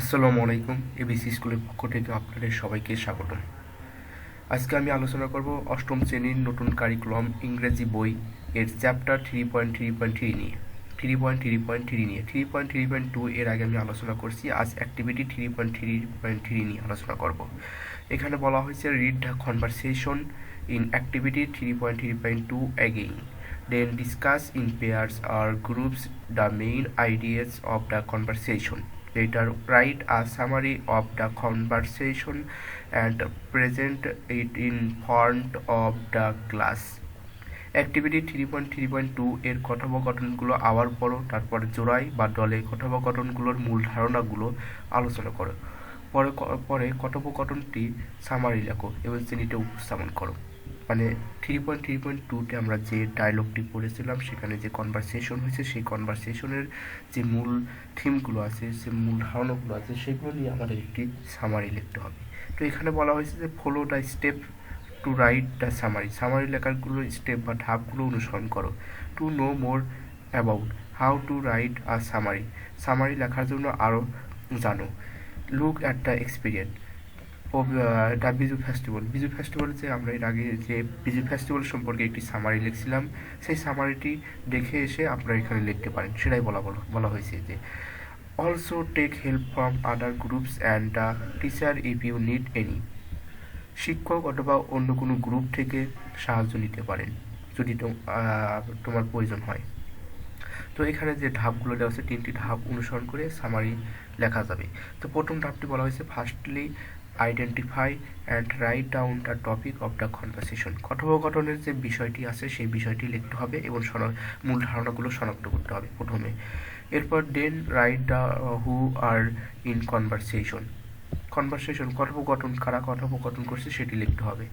আসসালামু আলাইকুম এবিসি স্কুলের পক্ষ থেকে আপনাদের সবাইকে স্বাগতম আজকে আমি আলোচনা করব অষ্টম শ্রেণির নতুন কারিকুলাম ইংরেজি বই এর chapter three point three point three নিয়ে three point three point three নিয়ে three point three point two এর আগে আমি আলোচনা করছি আজ activity three point three point three নিয়ে আলোচনা করব এখানে বলা হয়েছে read the conversation in activity three point three point two again then discuss in pairs or groups the main ideas of the conversation. Later, write a summary of the conversation and present it in front of the class. Activity three point three point two এর কথোপকথনগুলো আবার পড়ো তারপর জোড়াই বা দলে কথোপকথনগুলোর মূল ধারণাগুলো আলোচনা করো পরে পরে কথোপকথনটি সামারি লেখো এবং শ্রেণীতে উপস্থাপন করো মানে থ্রি পয়েন্ট থ্রি পয়েন্ট টুতে আমরা যে ডায়লগটি পড়েছিলাম, সেখানে যে কনভারসেশন হয়েছে, সেই কনভারসেশনের যে মূল থিমগুলো আছে সে মূল ধারণাগুলো আছে, সেগুলো নিয়ে আমাদের একটি সামারি লিখতে হবে। তো এখানে বলা হয়েছে যে follow the step to write the summary summary লেখাগুলো স্টেপ বা ধাপগুলো অনুসরণ করো। To know more about how to write a summary summary লেখার জন্য আরও জানো। Look at the experience the Biju festival Biju festival যে আমরা এর আগে যে বিজু ফেস্টিভ্যাল সম্পর্কে একটি সামারি লিখছিলাম, সেই সামারিটি দেখে এসে আপনারা এখানে লিখতে পারেন। সেটাই বলা বলা হয়েছে যে also take help from other groups and the teacher if you need any শিক্ষক অথবা অন্য কোনো গ্রুপ থেকে সাহায্য নিতে পারেন, যদি তোমার প্রয়োজন হয়। তো এখানে যে ধাপগুলো দেওয়া আছে, তিনটি ধাপ অনুসরণ করে সামারি লেখা যাবে। তো প্রথম ধাপটি বলা হয়েছে firstly identify and write down the topic of the conversation কথোপকথনের যে বিষয়টি আছে, সেই বিষয়টি লিখতে হবে এবং মূল ধারণাগুলো শনাক্ত করতে হবে প্রথমে। এরপর then write the who are in conversation conversation কথোপকথন, কারা কথোপকথন করছে সেটি লিখতে হবে।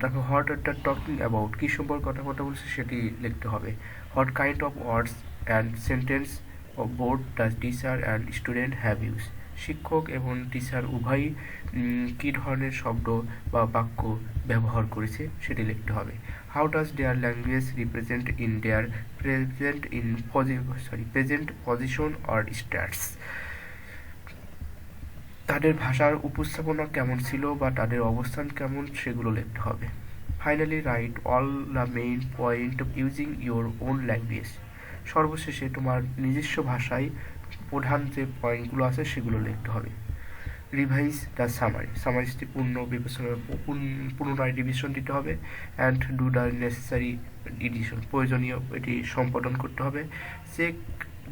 তারপর what are the talking about কী সম্পর্কে কথা বলছে সেটি লিখতে হবে। What kind of words and sentence of board the teacher and student have use শিক্ষক এবং টিচার উভয়ই কী ধরনের শব্দ বা বাক্য ব্যবহার করেছে সেটি লিখতে হবে। How does their language represent in their present in sorry present position or stats তাদের ভাষার উপস্থাপনা কেমন ছিল বা তাদের অবস্থান কেমন সেগুলো লিখতে হবে। Finally write all the main point using your own language সর্বশেষে তোমার নিজস্ব ভাষায় প্রধান যে পয়েন্টগুলো আছে সেগুলো লিখতে হবে। রিভাইজ দ্য সামারি সামারিজটি পূর্ণ বিবেচনা পুনরায় রিভিশন দিতে হবে and do the necessary edition প্রয়োজনীয় এটি সম্পাদন করতে হবে। Check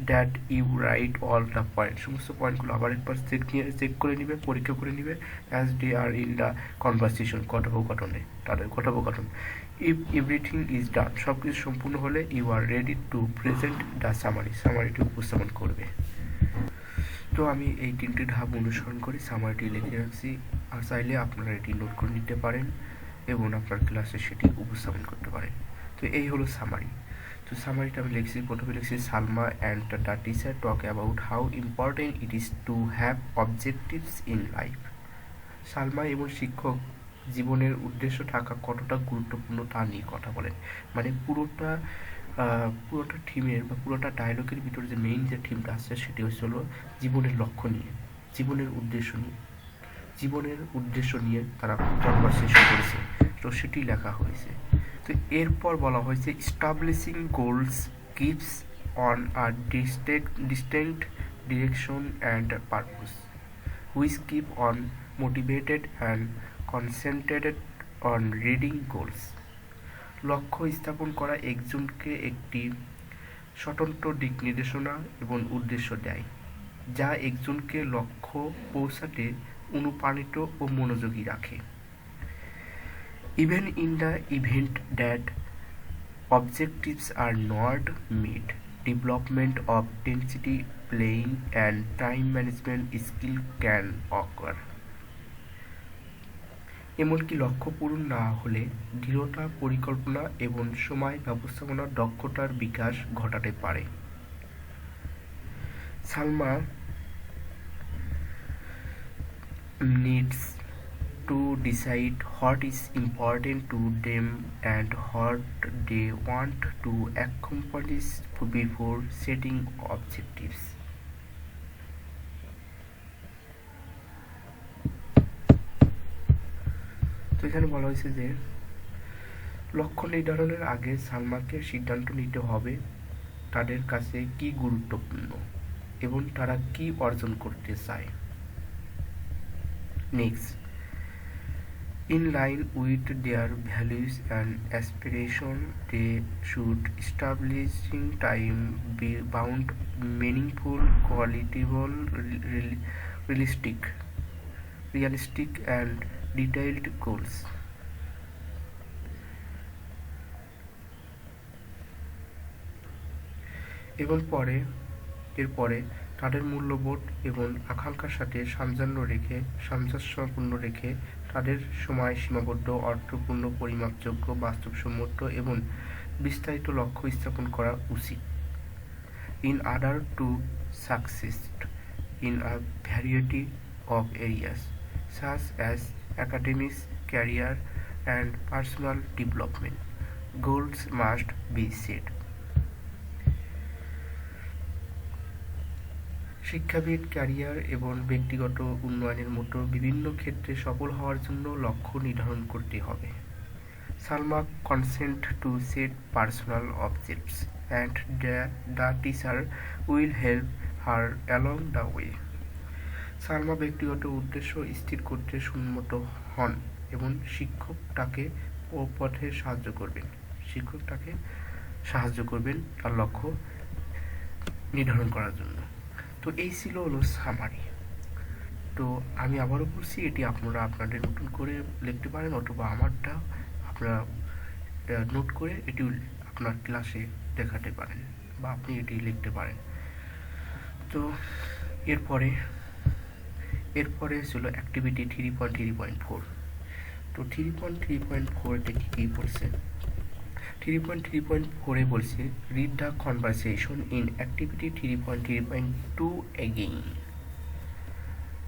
that you write all the point সমস্ত পয়েন্টগুলো আবার একবার চেক নিয়ে চেক করে নিবে, পরীক্ষা করে নিবে as they are in the conversation কথোপকথনে। তাদের কথোপকথন। ইফ এভরিথিং ইজ ডান সব কিছু সম্পূর্ণ হলে you are ready to present the summary সামারিটি উপস্থাপন করবে। তো আমি এই তিনটি ধাপ অনুসরণ করে। সামারিটি লিখে রাখছি। আর চাইলে আপনারা এটি নোট করে নিতে পারেন এবং আপনার ক্লাসে সেটি উপস্থাপন করতে পারেন। তো এই হলো সামারি তো সামারিটা আমি লিখছি। প্রথমে লিখছি, Salma and the teacher talk about how important it is to have objectives in life Salma এবং শিক্ষক জীবনের উদ্দেশ্য থাকা কতটা গুরুত্বপূর্ণ তা নিয়ে কথা বলেন। মানে পুরোটা পুরোটা থিমের বা পুরোটা ডায়লগের ভিতরে যে মেইন যে থিমটা আছে সেটি হচ্ছে হলো জীবনের লক্ষ্য নিয়ে, জীবনের উদ্দেশ্য নিয়ে। জীবনের উদ্দেশ্য নিয়ে তারা কনভারসেশন করেছে। তো সেটি লেখা হয়েছে। তো এরপর বলা হয়েছে establishing goals keeps on a distinct distant direction and purpose which keep on motivated and concentrated on reading goals লক্ষ্য স্থাপন করা একজনকে একটি স্বতন্ত্র দিক নির্দেশনা এবং উদ্দেশ্য দেয়, যা একজনকে লক্ষ্য পৌঁছাতে অনুপ্রাণিত ও মনোযোগী রাখে। Even in the event that objectives are not met development of density playing and time management skill can occur এমনকি লক্ষ্য পূরণ না হলে দৃঢ়তা, পরিকল্পনা এবং সময় ব্যবস্থাপনার দক্ষতার বিকাশ ঘটাতে পারে। Salma needs to decide what is important to them and what they want to accomplish before setting objectives. তো এখানে বলা হয়েছে যে, লক্ষ্য নির্ধারণের আগে সালমাকে সিদ্ধান্ত নিতে হবে তাদের কাছে কি গুরুত্বপূর্ণ এবং তারা কি অর্জন করতে চায়। Next in line with their values and aspiration they should establishing time be bound meaningful quantifiable realistic realistic and detailed goals. এবং পরে, এরপরে তাদের মূল্যবোধ এবং আকাঙ্ক্ষার সাথে সামঞ্জস্য রেখে, সামঞ্জস্যপূর্ণ রেখে তাদের সময় সীমাবদ্ধ, অর্থপূর্ণ, পরিমাপযোগ্য, বাস্তবসম্মত এবং বিস্তারিত লক্ষ্য স্থাপন করা উচিত in order to success in a variety of areas such as academics, career, and personal development. Goals must be set. শিক্ষাবিদ ক্যারিয়ার এবং ব্যক্তিগত উন্নয়নের মতো বিভিন্ন ক্ষেত্রে সফল হওয়ার জন্য লক্ষ্য নির্ধারণ করতে হবে Salma consent to set personal objects and the teacher will help her along the way Salma ব্যক্তিগত উদ্দেশ্য স্থির করতে সম্মত হন এবং শিক্ষক তাকে ও পথে সাহায্য করবেন। শিক্ষক তাকে সাহায্য করবেন তার লক্ষ্য নির্ধারণ করার জন্য। তো এই ছিল হলো সামারি তো আমি আবারও বলছি, এটি আপনারা আপনাদের নতুন করে লিখতে পারেন অথবা আমারটা আপনারা নোট করে এটি আপনার ক্লাসে দেখাতে পারেন বা আপনি এটি লিখতে পারেন। তো এরপরে এরপরে ছিল activity three point three point four তো three point three point four কী কী পড়ছে থ্রি পয়েন্ট থ্রি পয়েন্ট ফোরে বলছে read the conversation in activity three point three point two again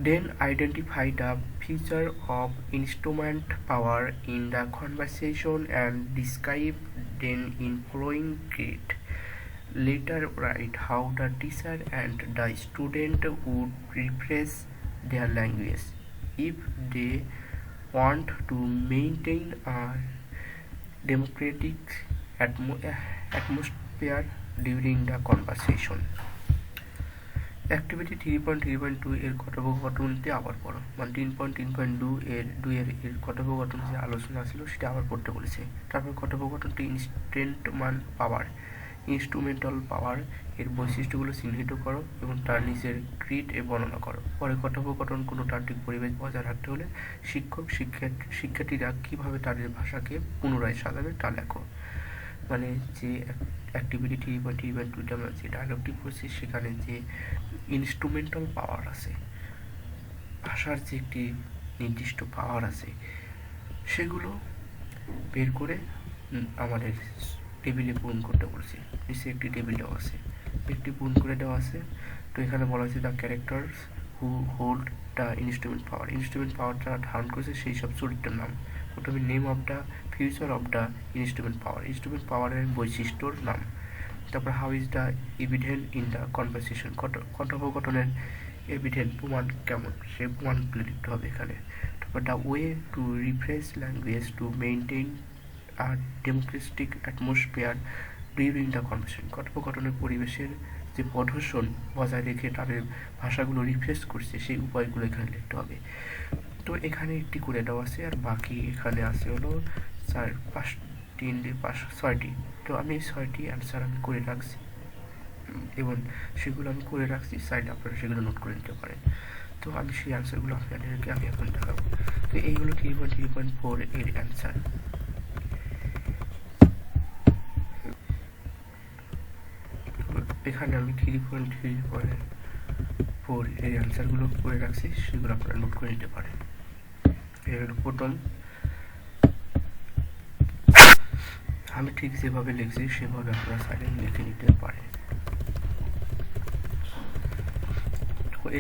then identify the feature of instrument power in the conversation and describe them in following great letter write how the teacher and the student would refresh their language. If they want to maintain a democratic atmo- atmosphere during the conversation. Activity three point three point two এর কথোপকথনটি আবার পড়ো। মানে তিন point তিন point দু এর দুই এর এর কথোপকথন যে আলোচনা ছিল সেটা আবার পড়তে বলেছে। তারপর কথোপকথনটি ইনস্ট্যান্ট মান পাওয়ার। ইনস্ট্রুমেন্টাল পাওয়ার এর বৈশিষ্ট্যগুলো চিহ্নিত করো এবং তার নিজের ক্রিট এ বর্ণনা করো। পরে কথোপকথন কোনো তান্ত্রিক পরিবেশ বজায় রাখতে হলে শিক্ষক, শিক্ষার্থী, শিক্ষার্থীরা কীভাবে তাদের ভাষাকে পুনরায় সাজাবে তা লেখো। মানে যে অ্যাক্টিভিটি পয়েন্ট থ্রি টুতে আমরা যে ডায়লগটি করছি, সেখানে যে ইনস্ট্রুমেন্টাল পাওয়ার আছে, ভাষার যে একটি নির্দিষ্ট পাওয়ার আছে, সেগুলো বের করে আমাদের টেবিলে পূরণ করতে বলছি। নিচে একটি টেবিল দেওয়া আছে। একটি পূরণ করে দেওয়া আছে। তো এখানে বলা হয়েছে the characters who hold the instrument power instrument power যারা ধারণ করেছে, সেই সব চরিত্রের নাম। প্রথমে name of the feature of the instrument power instrument পাওয়ারের বৈশিষ্ট্যর নাম। তারপর how is the evident in the conversation কথোপকথনের এভিডেন্ট প্রমাণ কেমন? সে প্রমাণগুলো লিখতে হবে এখানে। তারপর the way to refresh language to maintain a democratic atmosphere during the conversation কথোপকথনের পরিবেশের যে প্রদর্শন বজায় রেখে তাদের ভাষাগুলো রিফ্রেশ করছে, সেই উপায়গুলো এখানে লিখতে হবে। তো এখানে একটি করে দেওয়া আছে আর বাকি এখানে আছে হলো চার পাঁচ তিন পাঁচ, ছয়টি। তো আমি ছয়টি অ্যান্সার আমি করে রাখছি। এবং সেগুলো আমি করে রাখছি সাইড আপনারা সেগুলো নোট করে নিতে পারেন। তো আমি সেই অ্যান্সারগুলো আপনাদেরকে আমি এখন দেখাবো। তো এইগুলো three point three point four এর অ্যান্সার এখানে আমি three point three point four এই অ্যান্সারগুলো করে রাখছি, সেগুলো আপনারা নোট করে নিতে পারেন। এর প্রথম আমি ঠিক যেভাবে লিখছি, সেভাবে আপনারা সাইডে লিখে নিতে পারেন।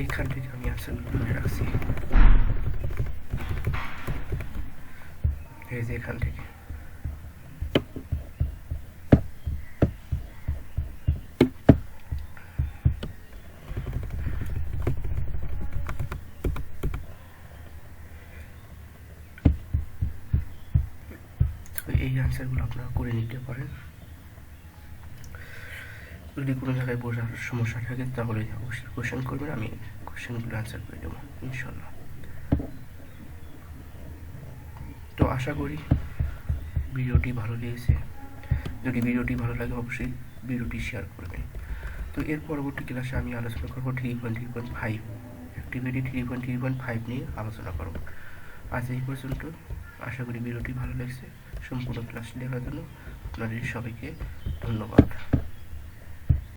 এইখান থেকে আমি অ্যান্সারগুলো করে রাখছি। এই যে এখান থেকে। এই অ্যান্সারগুলো আপনারা করে নিতে পারেন। যদি কোনো জায়গায় বোঝার সমস্যা থাকে, তাহলে অবশ্যই কোশ্চেন করবেন, আমি কোশ্চেনগুলো অ্যান্সার করে দেবো ইনশাল্লাহ তো আশা করি ভিডিওটি ভালো লেগেছে। যদি ভিডিওটি ভালো লাগে, অবশ্যই ভিডিওটি শেয়ার করবেন। তো এর পরবর্তী ক্লাসে আমি আলোচনা করব three point three point five activity three point three point five নিয়ে আলোচনা করব। আজ এই পর্যন্ত, আশা করি ভিডিওটি ভালো লাগছে। সম্পূর্ণ ক্লাস দেখার জন্য আপনাদের সবাইকে ধন্যবাদ।